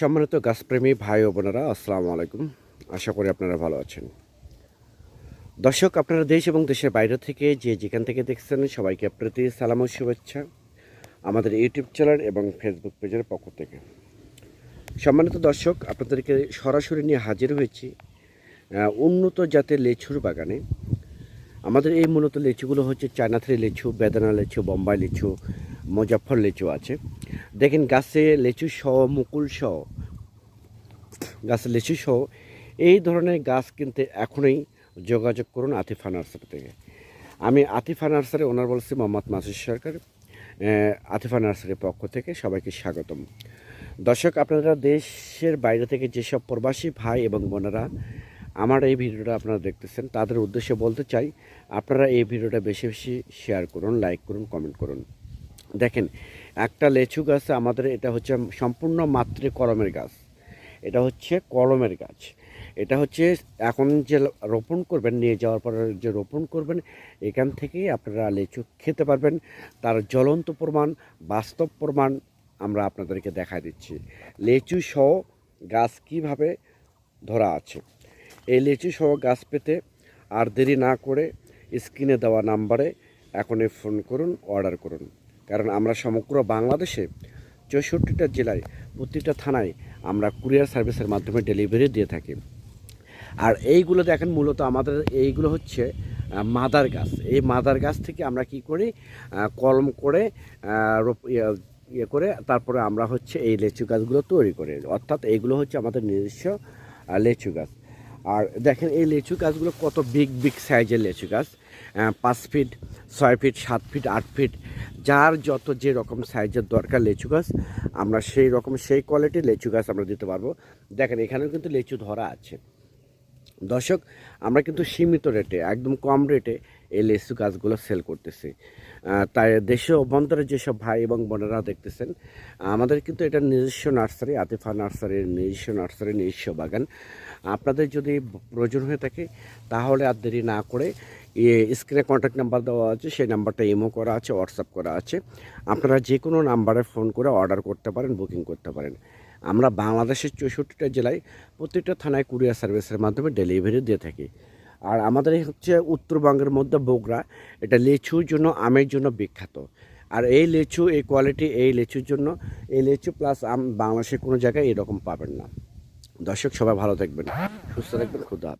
সম্মানিত গাছপ্রেমী ভাই ও বোনেরা, আসসালামু আলাইকুম। আশা করি আপনারা ভালো আছেন। দর্শক, আপনারা দেশ এবং দেশের বাইরে থেকে যে যেখান থেকে দেখছেন, সবাইকে প্রতি, সালাম ও শুভেচ্ছা আমাদের ইউটিউব চ্যানেল এবং ফেসবুক পেজের পক্ষ থেকে। সম্মানিত দর্শক, আপনাদেরকে সরাসরি নিয়ে হাজির হয়েছি উন্নত জাতের লেচুর বাগানে। আমাদের এই মূলত লিচুগুলো হচ্ছে চায়না থ্রি লিচু, বেদানা লিচু, বোম্বাই লিচু মুজাফর লিচু আছে। দেখেন গাছে লিচু সহ, মুকুল সহ, গাছে লিচু সহ, এই ধরনের গাছ কিনতে এখনই যোগাযোগ করুন আতিফা নার্সারি থেকে। আমি আতিফা নার্সারি ওনার বলছি, মোহাম্মদ মাসুদ সরকার আতিফা নার্সারির পক্ষ থেকে সবাইকে স্বাগতম। দর্শক, আপনারা দেশের বাইরে থেকে যেসব প্রবাসী ভাই এবং বোনেরা আমার এই ভিডিওটা আপনারা দেখতেছেন, তাদের উদ্দেশ্যে বলতে চাই, আপনারা এই ভিডিওটা বেশি বেশি শেয়ার করুন লাইক করুন কমেন্ট করুন। দেখেন একটা লেচু গাছ, আমাদের এটা হচ্ছে সম্পূর্ণ মাতৃ কলমের গাছ। এটা হচ্ছে কলমের গাছ। এটা হচ্ছে এখন যে রোপণ করবেন, নিয়ে যাওয়ার পর যে রোপণ করবেন, এখান থেকেই আপনারা লেচু খেতে পারবেন। তার জ্বলন্ত প্রমাণ, বাস্তব প্রমাণ আমরা আপনাদেরকে দেখা দিচ্ছি। লেচু সহ গাছ কীভাবে ধরা আছে? এই লিচু সহ গাছ পেতে আর দেরি না করে স্ক্রিনে দেওয়া নাম্বারে এখনই ফোন করুন, অর্ডার করুন। কারণ আমরা সমগ্র বাংলাদেশে চৌষট্টিটা জেলায়, প্রতিটা থানায় আমরা কুরিয়ার সার্ভিসের মাধ্যমে ডেলিভারি দিয়ে থাকি। আর এইগুলো দেখেন মূলত আমাদের, এইগুলো হচ্ছে মাদার গাছ। এই মাদার গাছ থেকে আমরা কি করি? কলম করে ইয়ে- ইয়ে করে তারপরে আমরা হচ্ছে এই লেচু গাছগুলো তৈরি করি। অর্থাৎ এইগুলো হচ্ছে আমাদের নিজস্ব লেচু গাছ। আর দেখেন এই লেচু গাছগুলো কত বিগ বিগ সাইজের লেচু গাছ। পাঁচ ফিট ছয় ফিট সাত ফিট আট ফিট যার যত যে রকম সাইজের দরকার লেচু গাছ, আমরা সেই রকম, সেই কোয়ালিটির লেচু গাছ আমরা দিতে পারব। দেখেন এখানেও কিন্তু লেচু ধরা আছে। দর্শক, আমরা কিন্তু সীমিত রেটে, একদম কম রেটে এই লেসু গাছগুলো সেল করতেছি। তাই দেশে অভ্যন্তরে যেসব ভাই এবং বোনেরা দেখতেছেন, আমাদের কিন্তু এটা নিজস্ব নার্সারি, আতিফা নার্সারির নিজস্ব নার্সারি, নিজস্ব বাগান। আপনাদের যদি প্রয়োজন হয়ে থাকে, তাহলে আর দেরি না করে ইয়ে স্ক্রিনে কন্ট্যাক্ট নাম্বার দেওয়া আছে, সেই নাম্বারটা ইমো করা আছে হোয়াটসঅ্যাপ করা আছে। আপনারা যে কোনো নাম্বারে ফোন করে অর্ডার করতে পারেন বুকিং করতে পারেন। আমরা বাংলাদেশের চৌষট্টিটা জেলায় প্রত্যেকটা থানায় কুরিয়ার সার্ভিসের মাধ্যমে ডেলিভারি দিয়ে থাকি। আর আমাদের হচ্ছে উত্তরবঙ্গের মধ্যে বগুড়া এটা লিচুর জন্য আমের জন্য বিখ্যাত। আর এই লিচু, এই কোয়ালিটি এই লিচুর জন্য, এই লিচু প্লাস আম বাংলাদেশের কোনো জায়গায় এরকম পাবেন না। দর্শক সবাই ভালো থাকবেন, সুস্থ থাকবেন, খুদা।